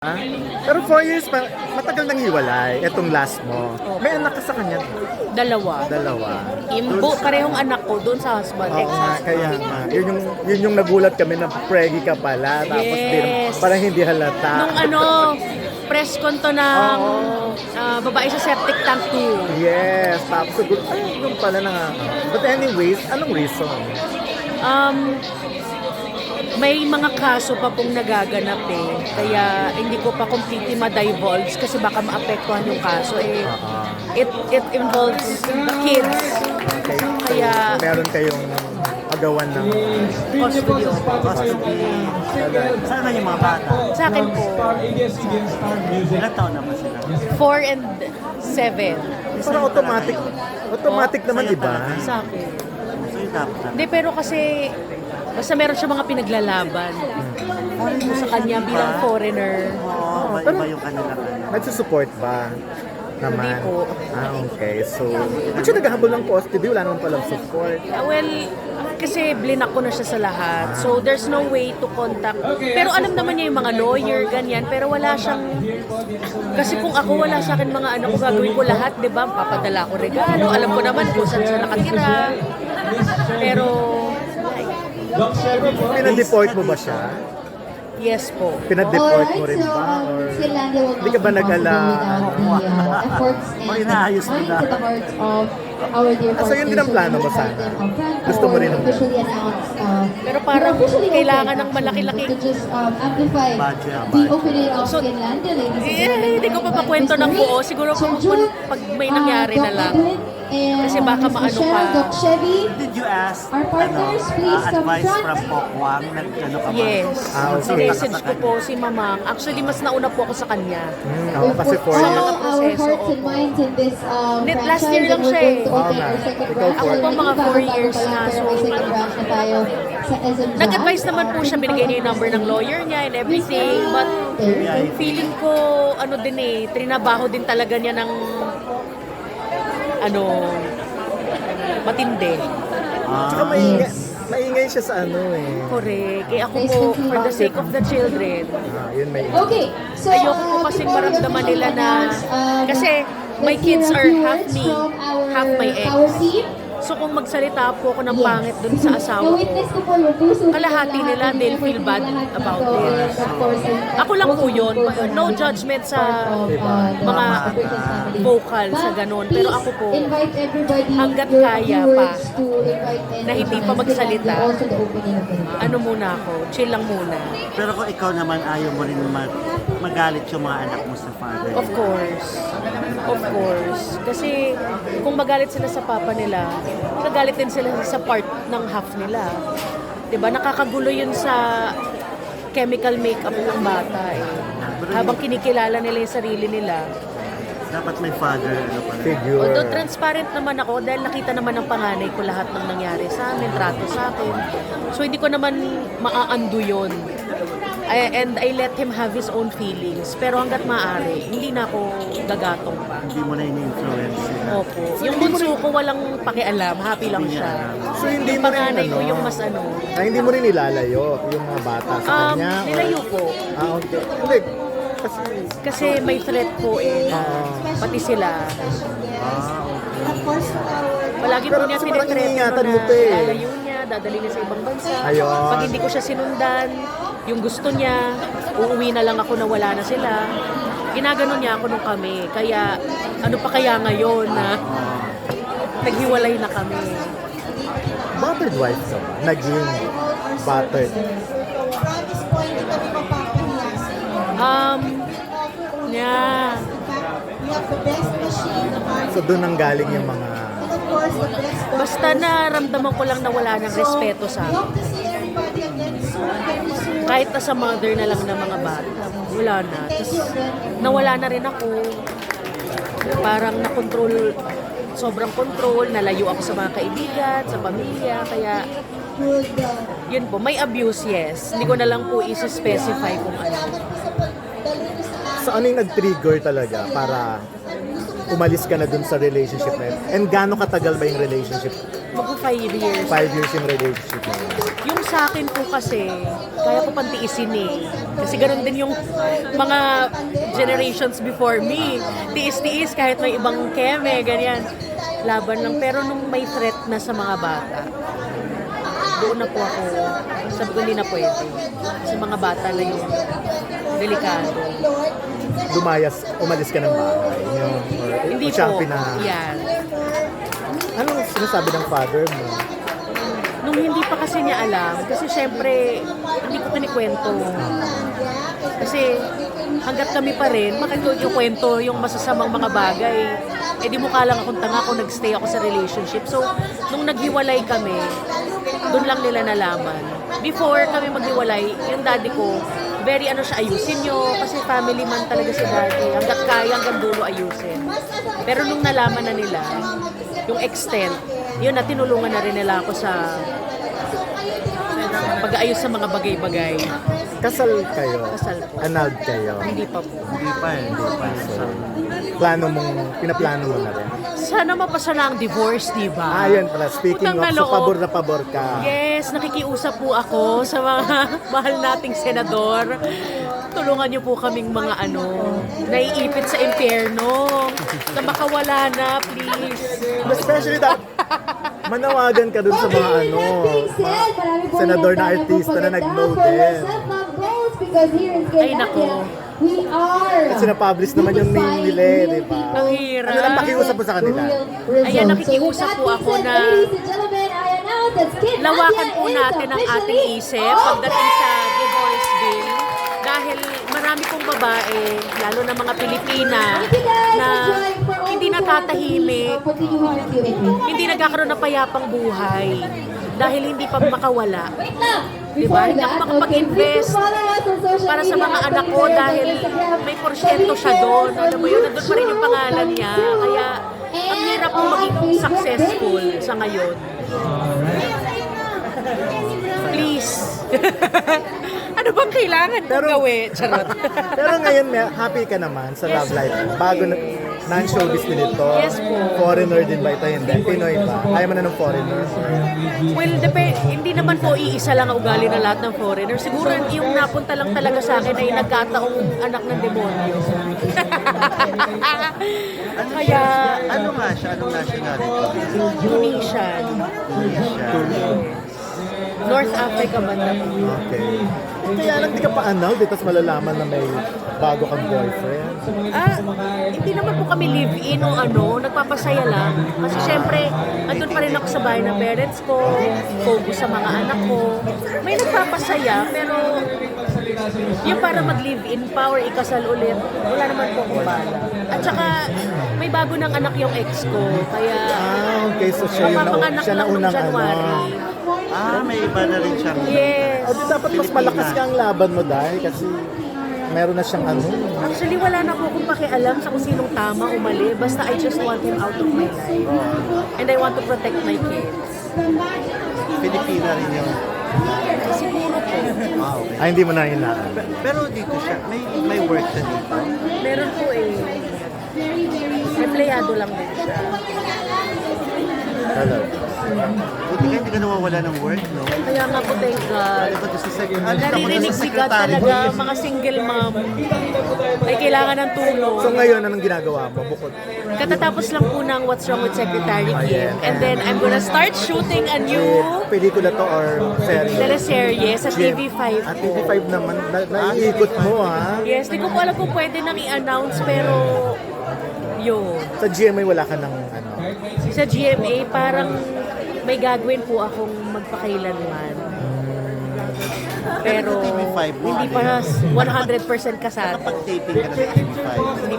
Ah, pero four years pa, matagal nang hiwalay. Itong last mo. May anak ka sa kanya. Dalawa. Dalawa. Imbo, parehong anak ko doon sa husband, Oo nga, ex-husband. kaya nga. Yun yung, yun yung nagulat kami na preggy ka pala. Tapos din, Yes. parang hindi halata. Nung ano, press con to ng ah, babae sa septic tank 2. Yes, tapos siguro, ay, yung pala na nga. But anyways, anong reason? Um, may mga kaso pa pong nagaganap eh. Kaya hindi ko pa completely ma-divulge kasi baka maapektuhan yung kaso eh. Oo. It, it involves the kids. Okay. So, Kaya- meron kayong agawan ng Custody. Custody. Saan na yung mga bata? Sa akin po, Ilan taon naman sila? 4 and 7. parang automatic. Automatic naman, di ba? Sa akin. So yung dapat na. Hindi, pero kasi basta meron siya mga pinaglalaban. Sa kanya bilang foreigner. Oo, pero- iba yung kanila ano. Nagsusupport ba? Naman. Hindi po. Ah, okay. So, ba't siya naghahabol ng custody? Wala naman palang support. Ah, well, kasi blinak ko na siya sa lahat. So, there's no way to contact. Pero alam naman niya yung mga lawyer, ganyan. Pero wala siyang... Kasi kung ako wala sa akin mga ano ko, gagawin ko lahat, di ba? Papadala ko regalo. Alam ko naman kung saan siya nakatira. Pero, Pinadeport mo ba siya? yes po. Pinadeport mo rin ba? Or... Hindi ka ba nag-ala? O, inaayos mo na. Ah, so yun din ang plano mo sana? Gusto mo rin ang- Pero parang kailangan ng malaki-laking Budget. So, eh, hindi ko pa pakwento ng buo. Siguro kung kung- pag may nangyari na lang. Kasi baka maano pa. Did you ask Our ano, partners, please uh, come advice front. from Pokwang? Nag, ano ka ba? Yes. Ah, okay. Sinessage ko po si Mamang. Actually, mas nauna po ako sa kanya. Hmm, ako kasi Sa years. mga our proseso, hearts and opo. minds in this um, Net- franchise last year and lang we're siya going eh. to open Oo nga. our second branch. Ako po mga four years na, so- May second branch na tayo sa SM Nag-advise naman po siya, binigay niya yung number ng lawyer niya and everything. But feeling ko, ano din eh, trinabaho din talaga niya ng, ano, matindi. Tsaka maingay, maingay siya sa ano eh. Correct. Eh ako po, for the sake of the children, Ah, yun may Okay, so Ayoko po uh, kasing before we maramdaman nila na, um, kasi my kids are half me, half my ex. So kung magsalita po ako ng Yes. pangit dun sa asawa ko, Na-witness ko po yung puso nila kalahati lahat nila, they'll feel bad about it. Ako lang po yun. No judgment sa of, uh, mga vocal sa ganun. Pero ako po, hanggat kaya pa, na hindi pa magsalita. Ano muna ako, chill lang muna. Pero kung ikaw naman ayaw mo rin mag, magalit yung mga anak mo sa father. Of course. Of course. Kasi kung magalit sila sa papa nila, magagalit din sila sa part ng half nila. 'Di ba? Nakakagulo yun sa chemical makeup ng bata eh. Habang kinikilala nila yung sarili nila. Dapat may father, ano pa rin. figure. Although transparent naman ako dahil nakita naman ng panganay ko lahat ng nangyari sa amin, trato sa akin. So hindi ko naman maa-undo yun. I- and I let him have his own feelings. Pero hanggat maaari, hindi na ako gagatong pa. Hindi mo na ini-influence. Opo. Yung bunso ko walang pakialam, happy lang siya. So hindi Yung mo rin panganay ko ano, yung mas ano. ah, hindi mo rin nilalayo yung mga bata sa Um, kanya? or- nilayo po. Ah, okay. Hindi. Kasi, Kasi may threat po eh. Ah. Pati sila. Palagi po Pero niya kasi parang iniingatan na mo to eh. lalayo niya, dadali niya sa ibang bansa. Ayun. Pag hindi ko siya sinundan, yung gusto niya, uuwi na lang ako na wala na sila. Ginaganon niya ako nung kami. Kaya, ano pa kaya ngayon na naghiwalay na kami. battered wife ka ba? Naging battered. Um, yeah. So doon ang galing yung mga... Basta naramdaman ko lang na wala ng respeto sa akin. Kahit na sa mother na lang ng mga bata, wala na. Tapos nawala na rin ako. Parang na-control, sobrang control, nalayo ako sa mga kaibigan, sa pamilya, kaya yun po, may abuse, yes. Hindi ko na lang po isa-specify kung ano. So ano yung nag-trigger talaga para umalis ka na dun sa relationship na yun? And gaano katagal ba yung relationship? Mag five years. Five years yung relationship na yun. Yung sa akin po kasi, kaya ko pantiisin eh. Kasi ganun din yung mga generations before me. Tiis-tiis kahit may ibang keme, ganyan. Laban lang. Pero nung may threat na sa mga bata, doon na po ako, sabi ko hindi na pwede. Sa mga bata na yung delikado. Lumayas, umalis ka ng bahay. Yung, or, Hindi o siya ang po. pina... Yan. Anong sinasabi ng father mo? Nung hindi pa kasi niya alam, kasi syempre, hindi ko kinikwento. Kasi hanggat kami pa rin, bakit yung kwento yung masasamang mga bagay, eh di mukha lang akong tanga kung nagstay ako sa relationship. So, nung naghiwalay kami, doon lang nila nalaman. Before kami maghiwalay, yung daddy ko, very ano siya, ayusin nyo, kasi family man talaga si daddy. Hanggat kaya, hanggang dulo ayusin. Pero nung nalaman na nila, yung extent, yun na tinulungan na rin nila ako sa pag-aayos sa mga bagay-bagay. Kasal kayo? Kasal po. Annulled kayo? Hindi pa po. Hindi pa, hindi pa. So, Plano mong, pinaplano mo na rin? Sana mapasa na ang divorce, di ba? Ah, yun pala. Speaking Utang of, so loob. pabor na pabor ka. Yes, nakikiusap po ako sa mga mahal nating senador. Tulungan niyo po kaming mga ano, naiipit sa impyerno. Na makawala na, please. Especially that, manawagan ka dun sa mga ano, mga senador na artista na nag-no din. Ay, nako. We are. Kasi na-publish naman yung name nila eh, di ba? Ang hirap. Ano lang pakiusap mo sa kanila? Ayan, nakikiusap po ako na lawakan po natin ang ating isip pagdating sa divorce bill. Dahil marami pong babae, lalo na mga Pilipina, na hindi natatahimik, hindi nagkakaroon ng payapang buhay dahil hindi pa makawala. Diba? Hindi ako makapag-invest para sa mga anak ko dahil may porsyento siya doon. Alam mo yun, nandun pa rin yung sa ngayon. Please. ano bang kailangan kong gawin? Charot. Pero ngayon, happy ka naman sa love life. Bago na, non-showbiz din ito. Yes po. Foreigner din ba ito? Hindi. Pinoy ba? Ayaw mo na ng foreigner. Well, depende, hindi naman po iisa lang ang ugali na lahat ng foreigner. Siguro yung napunta lang talaga sa akin ay nagkataong anak ng demonyo. Kaya, ano nga siya? Anong nationality? Tunisian. North Africa banda po. Okay. Kaya lang di ka pa annulled, tapos malalaman na may bago kang boyfriend. Ah, hindi naman po kami live-in o ano, nagpapasaya lang. Kasi syempre, andun pa rin ako sa bahay ng parents ko, focus sa mga anak ko. May nagpapasaya, pero yung para mag-live-in pa or ikasal ulit, wala naman po akong bala. At saka, may bago ng anak yung ex ko, kaya Ah, okay. So siya yung na, siya na unang January. Ano. Ah, may iba na rin siyang... Yes. O di dapat mas malakas ka ang laban mo dahil kasi meron na siyang ano. Actually, wala na po akong pakialam sa kung sinong tama o mali. Basta I just want him out of my life. And I want to protect my kids. Pilipina rin yung... Siguro po. Ah, okay. Ay, hindi mo na hinaan. Pe- Pero dito siya, may may work siya dito. Meron po eh. Empleyado lang din siya. Hello. Buti ka hindi ka nawawala ng work, no? Kaya nga po, thank God. Ito sa sec- ano ako Naririnig si God talaga, mga single mom. May kailangan ng tulong. So ngayon, anong ginagawa mo? Bukod. Katatapos lang po ng What's Wrong with Secretary Kim. Ayan. And then I'm gonna start shooting a new Pelikula to or series? teleserye sa TV5 At po. TV5 naman, na, naiikot mo ha. Yes, di ko po alam kung pwede nang i-announce pero yun. Sa GMA wala ka ng ano. Sa GMA parang may gagawin po akong magpakailanman. Pero TV5 mo, hindi ano pa yun? 100% kasado. Nakapag-taping ka na sa TV5. Hindi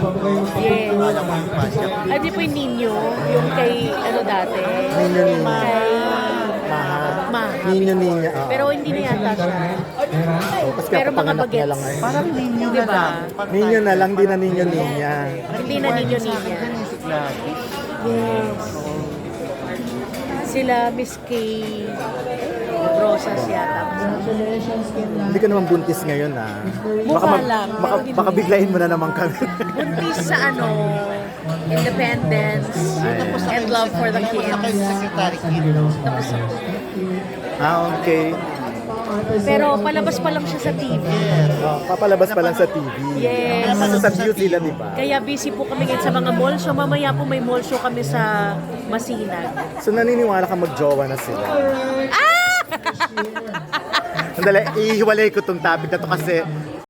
pa po. Yes. Wala mo yung pasya. Ay, di po yung Ninyo, yung kay ano dati. Ninyo Ninya. Kay Maha. Maha. Ninyo Ninya. oo. Pero hindi na yata siya. Oh, tapos pero mga bagets. lang ngayon. Parang ninyo Di na lang. Ninyo na lang, di na Ninyo Ninya. Hindi na. Si Gladys. Yes sila Miss Kay Rosas yata. Congratulations, Kim. Hindi ka naman buntis ngayon ah. Mukha lang, baka, baka biglayin mo na naman kami. Buntis sa ano, independence and love for the kids. Secretary ah, okay. Pero palabas pa lang siya sa TV. Oh, ah, papalabas pa lang sa TV. Yes. Sa view sila, di ba? Kaya busy po kami ngayon sa mga mall show. Mamaya po may mall show kami sa masinag. So naniniwala ka magjowa na sila? Ah! Andala, ihiwalay ko tong topic na to kasi